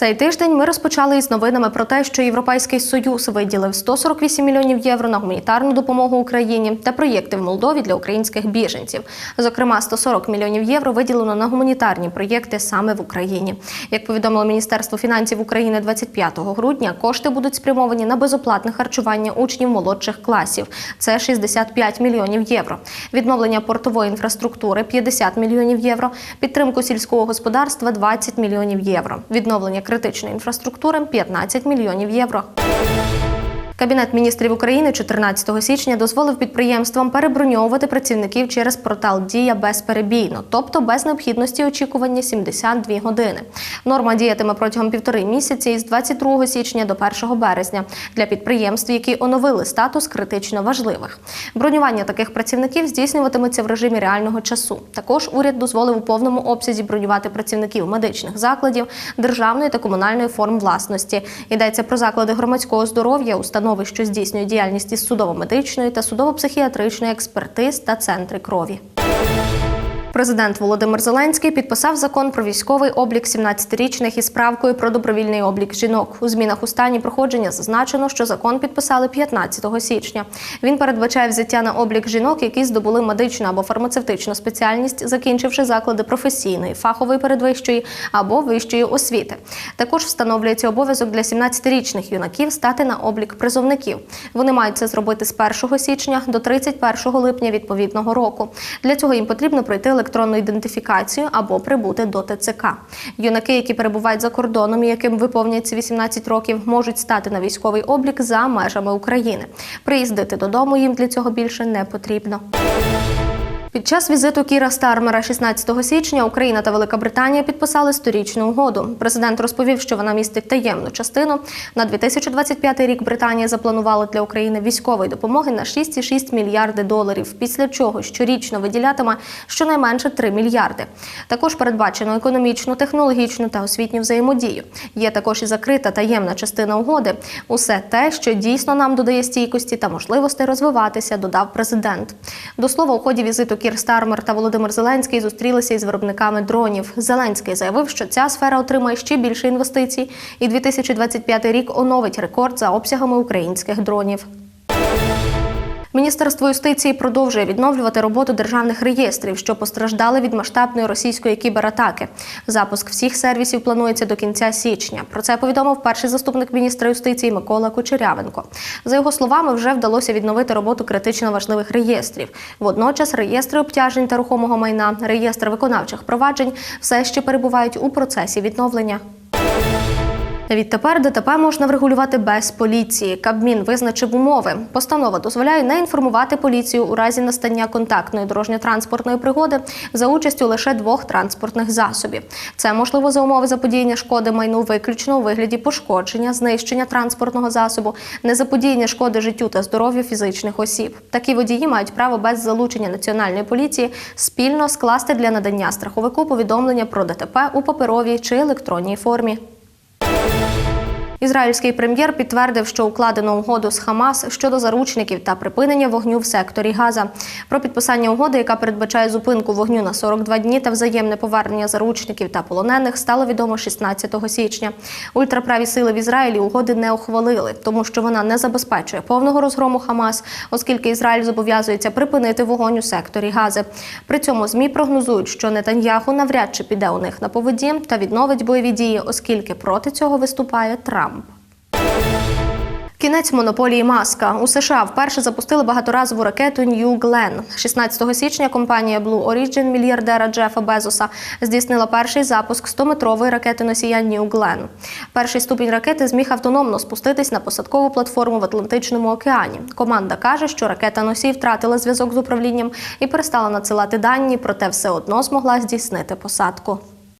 Цей тиждень ми розпочали із новинами про те, що Європейський Союз виділив 148 мільйонів євро на гуманітарну допомогу Україні та проєкти в Молдові для українських біженців. Зокрема, 140 мільйонів євро виділено на гуманітарні проєкти саме в Україні. Як повідомило Міністерство фінансів України 25 грудня, кошти будуть спрямовані на безоплатне харчування учнів молодших класів. Це 65 мільйонів євро. Відновлення портової інфраструктури 50 мільйонів євро, підтримку сільського господарства 20 мільйонів євро. Відновлення критичної інфраструктури 15 мільйонів євро. Кабінет міністрів України 14 січня дозволив підприємствам переброньовувати працівників через портал Дія безперебійно, тобто без необхідності очікування 72 години. Норма діятиме протягом півтори місяці із 22 січня до 1 березня для підприємств, які оновили статус критично важливих. Бронювання таких працівників здійснюватиметься в режимі реального часу. Також уряд дозволив у повному обсязі бронювати працівників медичних закладів, державної та комунальної форм власності. Йдеться про заклади громадського здоров'я, установи, що здійснюють діяльність із судово-медичної та судово-психіатричної експертиз та центри крові. Президент Володимир Зеленський підписав закон про військовий облік 17-річних із справкою про добровільний облік жінок. У змінах у стані проходження зазначено, що закон підписали 15 січня. Він передбачає взяття на облік жінок, які здобули медичну або фармацевтичну спеціальність, закінчивши заклади професійної, фахової передвищої або вищої освіти. Також встановлюється обов'язок для 17-річних юнаків стати на облік призовників. Вони мають це зробити з 1 січня до 31 липня відповідного року. Для цього їм потрібно пройти електронну ідентифікацію або прибути до ТЦК. Юнаки, які перебувають за кордоном і яким виповнюється 18 років, можуть стати на військовий облік за межами України. Приїздити додому їм для цього більше не потрібно. Під час візиту Кіра Стармера 16 січня Україна та Велика Британія підписали сторічну угоду. Президент розповів, що вона містить таємну частину. На 2025 рік Британія запланувала для України військової допомоги на 6,6 мільярди доларів. Після чого щорічно виділятиме щонайменше 3 мільярди. Також передбачено економічну, технологічну та освітню взаємодію. Є також і закрита таємна частина угоди. Усе те, що дійсно нам додає стійкості та можливостей розвиватися, додав президент. До слова, у ході візиту Кір Стармер та Володимир Зеленський зустрілися із виробниками дронів. Зеленський заявив, що ця сфера отримає ще більше інвестицій, і 2025 рік оновить рекорд за обсягами українських дронів. Міністерство юстиції продовжує відновлювати роботу державних реєстрів, що постраждали від масштабної російської кібератаки. Запуск всіх сервісів планується до кінця січня. Про це повідомив перший заступник міністра юстиції Микола Кучерявенко. За його словами, вже вдалося відновити роботу критично важливих реєстрів. Водночас реєстри обтяжень та рухомого майна, реєстр виконавчих проваджень все ще перебувають у процесі відновлення. Відтепер ДТП можна врегулювати без поліції. Кабмін визначив умови. Постанова дозволяє не інформувати поліцію у разі настання контактної дорожньо-транспортної пригоди за участю лише двох транспортних засобів. Це можливо за умови заподіяння шкоди майну виключно у вигляді пошкодження, знищення транспортного засобу, незаподіяння шкоди життю та здоров'ю фізичних осіб. Такі водії мають право без залучення національної поліції спільно скласти для надання страховику повідомлення про ДТП у паперовій чи електронній формі. Ізраїльський прем'єр підтвердив, що укладено угоду з Хамас щодо заручників та припинення вогню в секторі Газа. Про підписання угоди, яка передбачає зупинку вогню на 42 дні та взаємне повернення заручників та полонених, стало відомо 16 січня. Ультраправі сили в Ізраїлі угоди не ухвалили, тому що вона не забезпечує повного розгрому Хамас, оскільки Ізраїль зобов'язується припинити вогонь у секторі Гази. При цьому змі прогнозують, що Нетаньяху навряд чи піде у них на поводі та відновить бойові дії, оскільки проти цього виступає Трамп. Кінець монополії Маска у США вперше запустили багаторазову ракету New Glenn. 16 січня компанія Blue Origin мільярдера Джефа Безоса здійснила перший запуск 100-метрової ракети носія New Glenn. Перший ступінь ракети зміг автономно спуститись на посадкову платформу в Атлантичному океані. Команда каже, що ракета носій втратила зв'язок з управлінням і перестала надсилати дані, проте все одно змогла здійснити посадку.